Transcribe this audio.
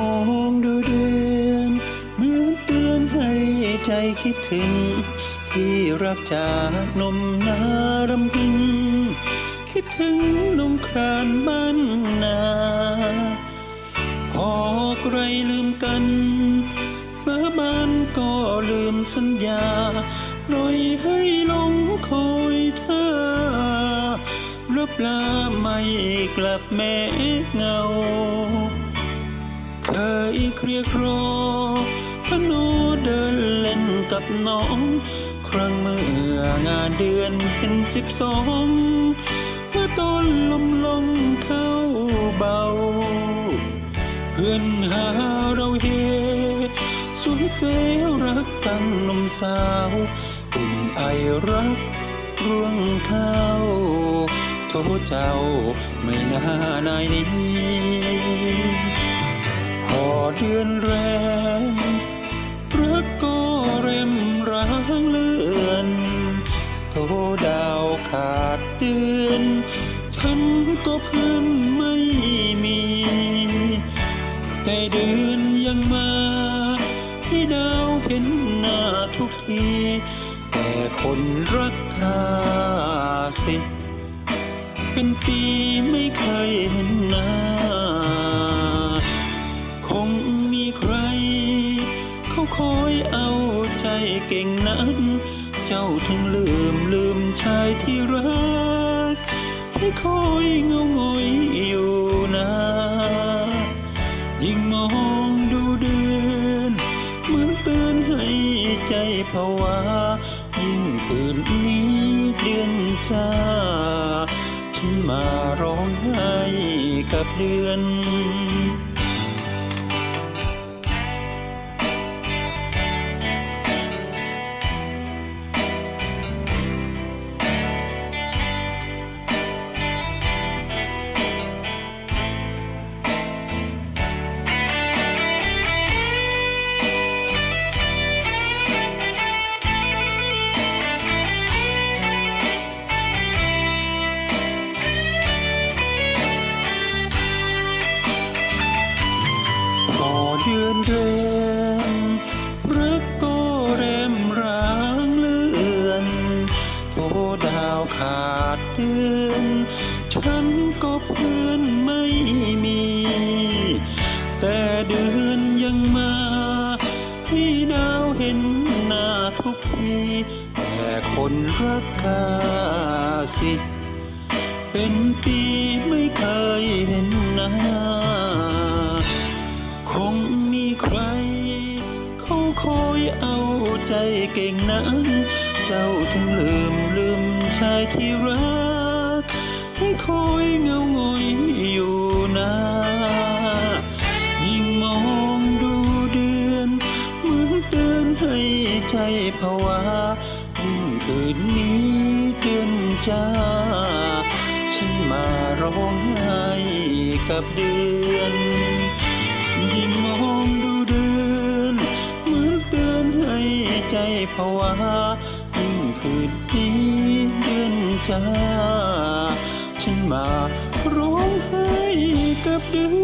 มองดูเดือนเหมือนเตือนให้ใจคิดถึง ที่รักจากนมนารำพึง คิดถึงนงครานบ้านนาพอไกลลืมกันสาบานก็ลืมสัญญาปล่อยให้ลงคอยเธอรับลาไม่กลับแม้เงา ยเครียกรอพโนเดินเล่นกับน้อง ครั้งเมื่องานเดือนเพ็นสิบสองเมื่อตอนลมลงเข้าเบา เพื่อนหาเราเฮสูญเสียรักกันนมสาวอุ่นไอรักร่วงเข้าโทษเจ้าไม่น่านายนี้ พอเดือนแรมรักก็เร็มร้างเลือนโทดาวขาดเดือนฉันก็เพื่อนไม่มี แต่เดือนยังมาให้ดาวเห็นหน้าทุกที แต่คนรักข้าสิ เป็นปีไม่เคยเห็น เจ้าถึงลืมลืมชายที่รัก ให้คอยเงางอยอยู่นายิ่งมองดูเดือนเหมือนเตือนให้ใจผวา ยิ่งคืนนี้เดือนจ้าฉันมาร้องไห้กับเดือนือน ฉันก็เพื่อนไม่มี แต่เดือนยังมาให้ดาวเห็นหน้าทุกที แต่คนรักกาสิเป็นปีไม่เคยเห็นหน้า คงมีใคร เขาคอยเอาใจเก่งนั้น เจ้าถึงลืมลืมชายที่รัก ให้คอยเงางอยอยู่นายิ่งมองดูเดือนเหมือนเตือนให้ใจผวายิ่งคืนนี้เดือนจ้า ฉันมาร้องไห้กับเดือนยิ่งมองดูเดือนเหมือนเตือนให้ใจผวา คืนนี้เดือนจ้าฉันมาร้องไห้กับเดือน